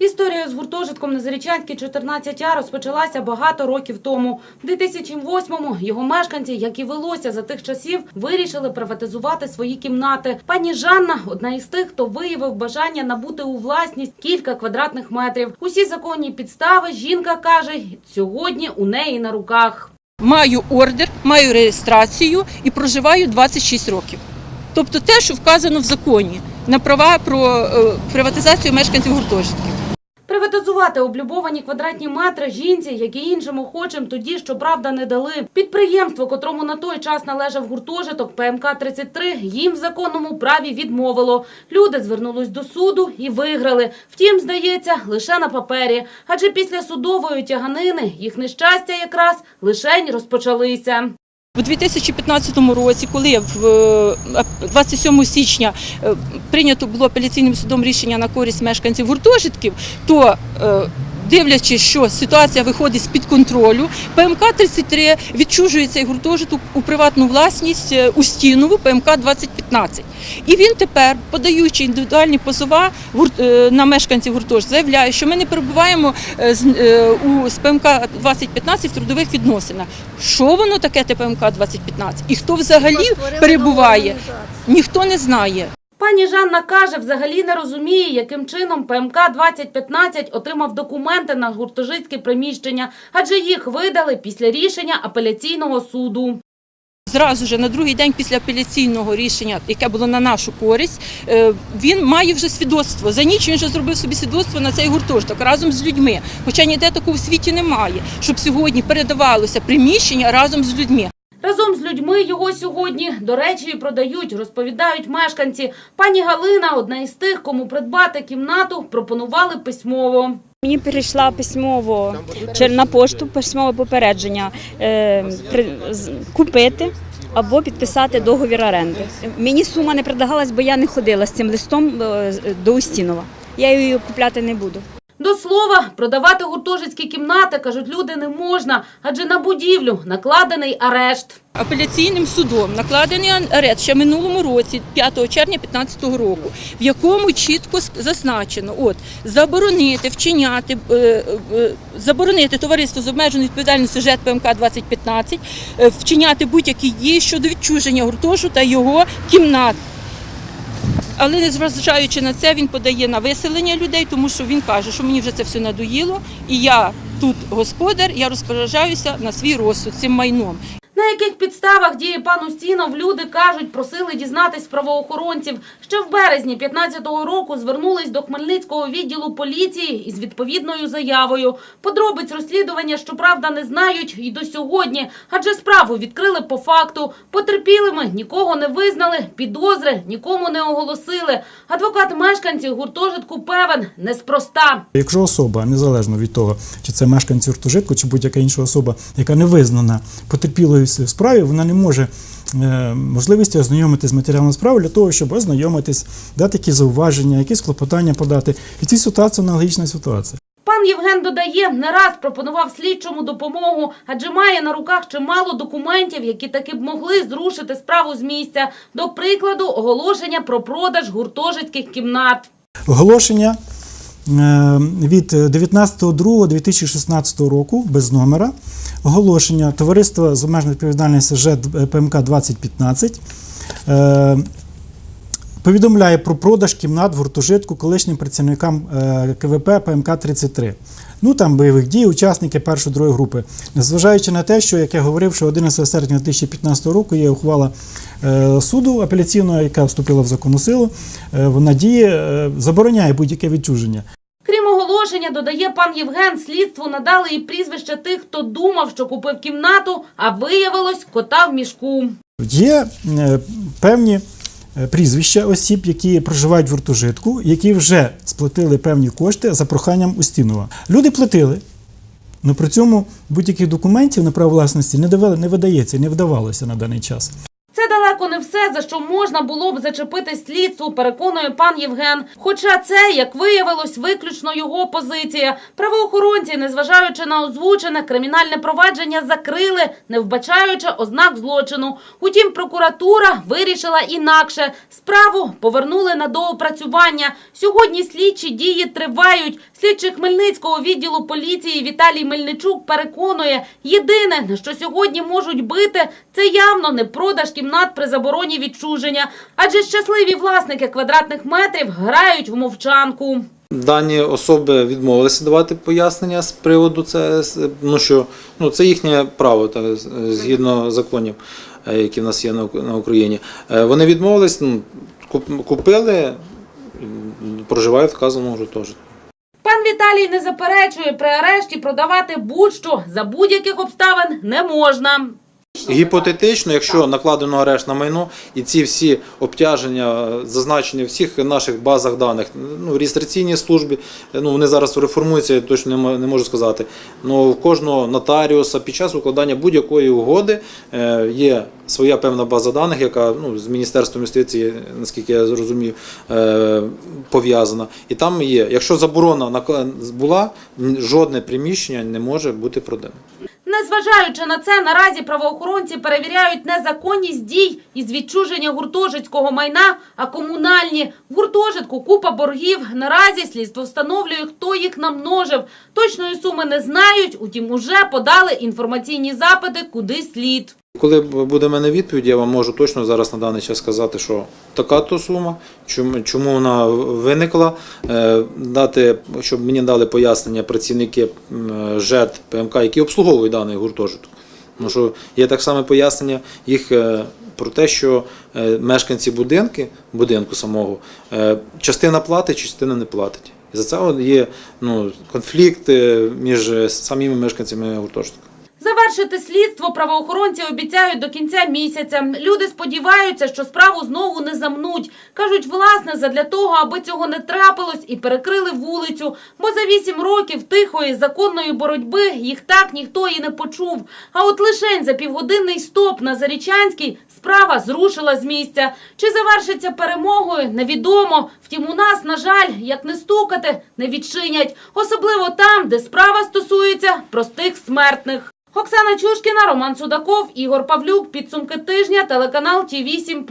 Історія з гуртожитком на Зарічанській 14А розпочалася багато років тому. В 2008-му його мешканці, як і велося за тих часів, вирішили приватизувати свої кімнати. Пані Жанна одна із тих, хто виявив бажання набути у власність кілька квадратних метрів. Усі законні підстави жінка каже, сьогодні у неї на руках. Маю ордер, маю реєстрацію і проживаю 26 років. Тобто те, що вказано в законі на права про е, приватизацію мешканців гуртожитків. Приватизувати облюбовані квадратні метри жінці, як і іншим охочим, тоді щоправда не дали. Підприємство, котрому на той час належав гуртожиток ПМК 33 їм в законному праві відмовило. Люди звернулись до суду і виграли. Втім, здається, лише на папері. Адже після судової тяганини їх нещастя якраз лишень розпочалися. У 2015 році, коли е, 27 січня е, прийнято було апеляційним судом рішення на користь мешканців гуртожитків, то е, Дивлячись, що ситуація виходить з-під контролю, ПМК 33 відчужує цей гуртожиток у приватну власність е, у стінову ПМК 2015. І він тепер, подаючи індивідуальні позова е, на мешканців гуртожитку, заявляє, що ми не перебуваємо е, з- з ПМК 2015 в трудових відносинах. Що воно таке те ПМК 2015? І хто взагалі перебуває, ніхто не знає. Пані Жанна каже, взагалі не розуміє, яким чином ПМК 2015 отримав документи на гуртожитське приміщення, адже їх видали після рішення апеляційного суду. Зразу ж на другий день після апеляційного рішення, яке було на нашу користь, е, він має вже свідоцтво. За ніч він вже зробив собі свідоцтво на цей гуртожиток разом з людьми. Хоча ніде такого в світі немає, щоб сьогодні передавалося приміщення разом з людьми. Разом з людьми його сьогодні, до речі, і продають, розповідають мешканці. Пані Галина, одна із тих, кому придбати кімнату, пропонували письмово. Мені прийшла письмово на пошту письмове попередження е, купити або підписати договір оренди. Мені сума не предлагалась, бо я не ходила з цим листом е, до Устінова. Я її купляти не буду. До слова, продавати гуртожитські кімнати, кажуть, люди не можна, адже на будівлю накладений арешт. Апеляційним судом накладений арешт ще минулому році, 5 червня 2015 року, в якому чітко зазначено, от заборонити вчиняти, е, е, заборонити товариство з обмеженою відповідальністю ЖЕТ ПМК 2015, е, вчиняти будь-які дії щодо відчуження гуртожу та його кімнат. Але незважаючи на це, він подає на виселення людей, тому що він каже, що мені вже це все надоїло, і я тут господар, я розпоряджаюся на свій розсуд цим майном. Яких підставах діє пан Устінов, люди кажуть, просили дізнатись правоохоронців. Ще в березні 15-го року звернулись до Хмельницького відділу поліції із відповідною заявою. Подробиць розслідування, щоправда, не знають і до сьогодні, адже справу відкрили по факту. Потерпілими нікого не визнали, підозри нікому не оголосили. Адвокат мешканців гуртожитку певен неспроста. Якщо особа, незалежно від того, чи це мешканці гуртожитку, чи будь-яка інша особа, яка не визнана потерпілою справі, вона не може е, можливості ознайомитися з матеріалом справи для того, щоб ознайомитись, дати якісь зауваження, якісь клопотання подати. І цій ситуації аналогічна ситуація. Пан Євген додає, не раз пропонував слідчому допомогу, адже має на руках чимало документів, які таки б могли зрушити справу з місця. До прикладу, оголошення про продаж гуртожитських кімнат. Оголошення від 19.02.2016 року без номера. Оголошення товариства з обмеженою відповідальністю ЖЕД ПМК 2015 е, повідомляє про продаж кімнат в гуртожитку колишнім працівникам е, КВП ПМК 33. Ну там бойових дій, учасники першої другої групи. Незважаючи на те, що як я говорив, що 11 серпня 2015 року є ухвала е, суду апеляційного, яка вступила в законну силу, е, вона діє, забороняє будь-яке відчуження. Крім оголошення, додає пан Євген, слідству надали і прізвища тих, хто думав, що купив кімнату, а виявилось кота в мішку. Є певні прізвища осіб, які проживають в гуртожитку, які вже сплатили певні кошти за проханням Устінова. Люди платили, але при цьому будь-яких документів на право власності не видається, не вдавалося на даний час. Далеко не все, за що можна було б зачепити слідству, переконує пан Євген. Хоча це, як виявилось, виключно його позиція. Правоохоронці, незважаючи на озвучене кримінальне провадження, закрили, не вбачаючи ознак злочину. Утім, прокуратура вирішила інакше. Справу повернули на доопрацювання. Сьогодні слідчі дії тривають. Слідчий Хмельницького відділу поліції Віталій Мельничук переконує, єдине, на що сьогодні можуть бити, це явно не продаж кімнат при забороні відчуження. Адже щасливі власники квадратних метрів грають в мовчанку. Дані особи відмовилися давати пояснення з приводу це, ну що ну це їхнє право, та згідно законів, е, які в нас є на Україні. Е, Вони відмовились, ну куп- купили, проживають в вказаному гуртожитку. Віталій не заперечує, при арешті продавати будь-що за будь-яких обставин не можна. Гіпотетично, якщо накладено арешт на майно і ці всі обтяження зазначені в всіх наших базах даних, ну, в реєстраційній службі, ну, вони зараз реформуються, я точно не можу сказати. Ну, в кожного нотаріуса під час укладання будь-якої угоди е, є своя певна база даних, яка ну, з Міністерством юстиції, наскільки я зрозумів, е, пов'язана. І там є, якщо заборона була, жодне приміщення не може бути продане. Незважаючи на це, наразі правоохоронці перевіряють незаконність дій із відчуження гуртожитського майна, а комунальні. В гуртожитку купа боргів. Наразі слідство встановлює, хто їх намножив. Точної суми не знають, утім уже подали інформаційні запити куди слід. Коли буде в мене відповідь, я вам можу точно зараз на даний час сказати, що така то сума, чому, вона виникла, е, дати, щоб мені дали пояснення працівники ЖЕД ПМК, які обслуговують даний гуртожиток. Тому що є так само пояснення їх е, про те, що е, мешканці будинки, будинку самого, частина платить, частина не платить. І за це є ну, конфлікт між самими мешканцями гуртожитку. Завершити слідство правоохоронці обіцяють до кінця місяця. Люди сподіваються, що справу знову не замнуть. Кажуть, власне, задля того, аби цього не трапилось, і перекрили вулицю. Бо за вісім років тихої законної боротьби їх так ніхто і не почув. А от лишень за півгодинний стоп на Зарічанській справа зрушила з місця. Чи завершиться перемогою, невідомо. Втім, у нас, на жаль, як не стукати, не відчинять. Особливо там, де справа стосується простих смертних. Оксана Чушкіна, Роман Судаков, Ігор Павлюк. Підсумки тижня. Телеканал Ті 8